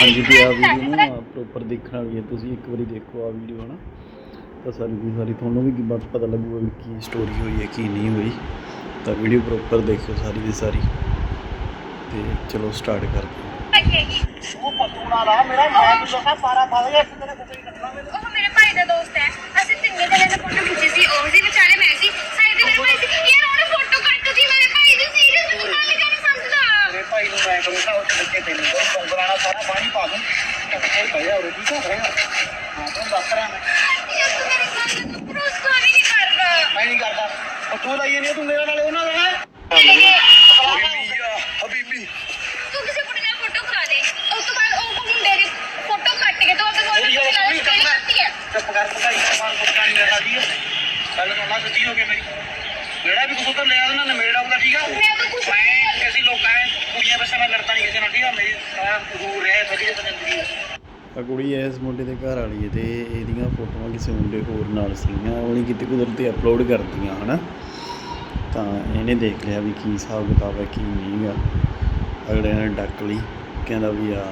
ਹਾਂਜੀ ਤੇ ਆ ਵੀਡੀਓ ਨਾ ਪ੍ਰੋਪਰ ਦੇਖਣ ਵਾਲੀ ਹੈ ਤੁਸੀਂ ਇੱਕ ਵਾਰੀ ਦੇਖੋ ਆ ਵੀਡੀਓ ਹਨਾ। ਤਾਂ ਸਾਰੀ ਦੀ ਸਾਰੀ ਤੁਹਾਨੂੰ ਵੀ ਬਾਤ ਪਤਾ ਲੱਗੂਗਾ ਵੀ ਕੀ ਸਟੋਰੀ ਹੋਈ ਹੈ ਕੀ ਨਹੀਂ ਹੋਈ। ਤਾਂ ਵੀਡੀਓ ਪ੍ਰੋਪਰ ਦੇਖਿਓ ਸਾਰੀ ਦੀ ਸਾਰੀ। ਤੇ ਚਲੋ ਸਟਾਰਟ ਕਰਦੇ ਹਾਂ। ਉਹ ਪਤੂਣਾ ਲਾ ਮੇਰਾ ਮੈਂ ਲੋਕਾਂ ਸਾਰਾ ਫਸ ਗਿਆ ਤੇਰੇ ਕੁੜੀ ਕੱਟਣਾ ਮੈਨੂੰ। ਭਾਈ ਨੂੰ ਮੈਂ ਕਰੂੰਗਾ ਉਸ ਬੱਚੇ ਤੈਨੂੰ ਦੋ ਕੰਗਰਾਣਾ ਸਾਰਾ ਪਾਣੀ ਪਾ ਦੂੰ ਤਾਂ ਕੋਈ ਭਈਆ ਉਰੇ ਠੀਕ ਹੈ ਭਈਆ ਹਾਂ ਤੂੰ ਦੱਸ ਰਿਹਾ ਮੈਂ ਯਾਰ ਤੂੰ ਮੇਰੇ ਭਾਈ ਨੂੰ ਭਰੋਸਾ ਵੀ ਨਹੀਂ ਕਰਦਾ ਮੈਂ ਨਹੀਂ ਕਰਦਾ ਉਹ ਤੂੰ ਲਾਈਏ ਨਹੀਂ ਤੂੰ ਮੇਰੇ ਨਾਲ ਉਹਨਾਂ ਦਾ ਹੈ ਹਬੀਬੀ ਤੂੰ ਕਿਸੇ ਕੁੜੀ ਨਾਲ ਫੋਟੋ ਕਰਾ ਦੇ ਉਸ ਤੋਂ ਬਾਅਦ ਉਹ ਮੁੰਡੇ ਦੀ ਫੋਟੋ ਕੱਟ ਕੇ ਤੂੰ ਆਪਣੇ ਕੋਲ ਮੇਰੀ ਗੱਲ ਨਾਲ ਸੁਣੀ ਸਟੋਰੀ ਕਰਤੀ ਹੈ ਚੁੱਪ ਕਰ ਪਕਾਈ ਸਮਾਨ ਪੁੱਛਣਾ ਨਹੀਂ ਮੇਰਾ ਠੀਕ ਹੈ ਮੈਂ ਲੜਦਾ ਨਹੀਂ ਕਿਸੇ ਨਾਲ, ਠੀਕ ਆ? ਮੇਰੀ ਸਾਰਾ ਦੂਰ ਰਹਿ ਵਧੀਆ ਜ਼ਿੰਦਗੀ ਆ ਕੁੜੀ ਇਸ ਮੁੰਡੇ ਦੇ ਘਰ ਵਾਲੀ ਹੈ ਤੇ ਇਹਦੀਆਂ ਫੋਟੋਆਂ ਕਿਸੇ ਮੁੰਡੇ ਹੋਰ ਨਾਲ ਸੀਗੀਆਂ, ਉਹ ਨਹੀਂ ਕਿਤੇ ਕੁਦਰਤੀ ਅਪਲੋਡ ਕਰਦੀਆਂ, ਹਨਾ? ਤਾਂ ਇਹਨੇ ਦੇਖ ਲਿਆ ਵੀ ਕੀ ਹਿਸਾਬ ਕਿਤਾਬ ਹੈ ਕੀ ਨਹੀਂਗਾ ਅਗਲੇ ਨੇ ਡੱਕ ਲਈ, ਕਹਿੰਦਾ ਵੀ ਆ,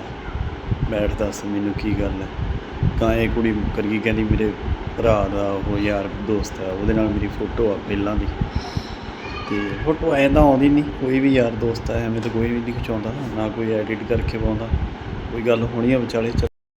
ਬੈਠ ਦੱਸ ਮੈਨੂੰ ਕੀ ਗੱਲ ਹੈ ਤਾਂ ਇਹ ਕੁੜੀ ਮੁੱਕਰ ਗਈ, ਕਹਿੰਦੀ ਮੇਰੇ ਭਰਾ ਦਾ ਉਹ ਯਾਰ ਦੋਸਤ ਹੈ ਉਹਦੇ ਨਾਲ ਮੇਰੀ ਫੋਟੋ ਆ, ਪਹਿਲਾਂ ਦੀ। ਤੇ ਫੋਟੋ ਐਂ ਤਾਂ ਆਉਂਦੀ ਨਹੀਂ ਕੋਈ ਵੀ ਯਾਰ ਦੋਸਤ ਹੈ ਐਵੇਂ ਤਾਂ ਕੋਈ ਵੀ ਨਹੀਂ ਖਿਚਾਉਂਦਾ, ਨਾ ਕੋਈ ਐਡਿਟ ਕਰਕੇ ਪਾਉਂਦਾ, ਕੋਈ ਗੱਲ ਹੋਣੀ ਆ ਵਿਚਾਲੇ